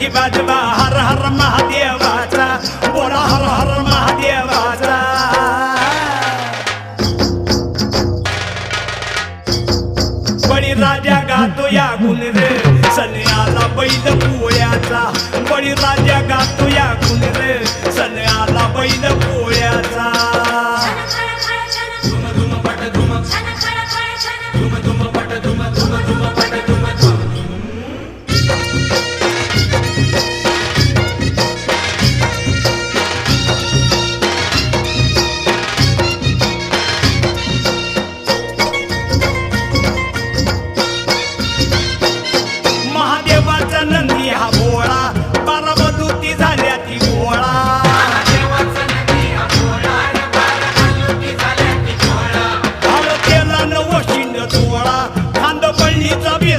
शिवाजबा हर हर महादेवाचा बोला हर हर राजा गातो या गुणरे सन्याला बैल पोळ्याचा बळी राजा गातो या गुणरे सन्याला बैल पोळ्याचा It's a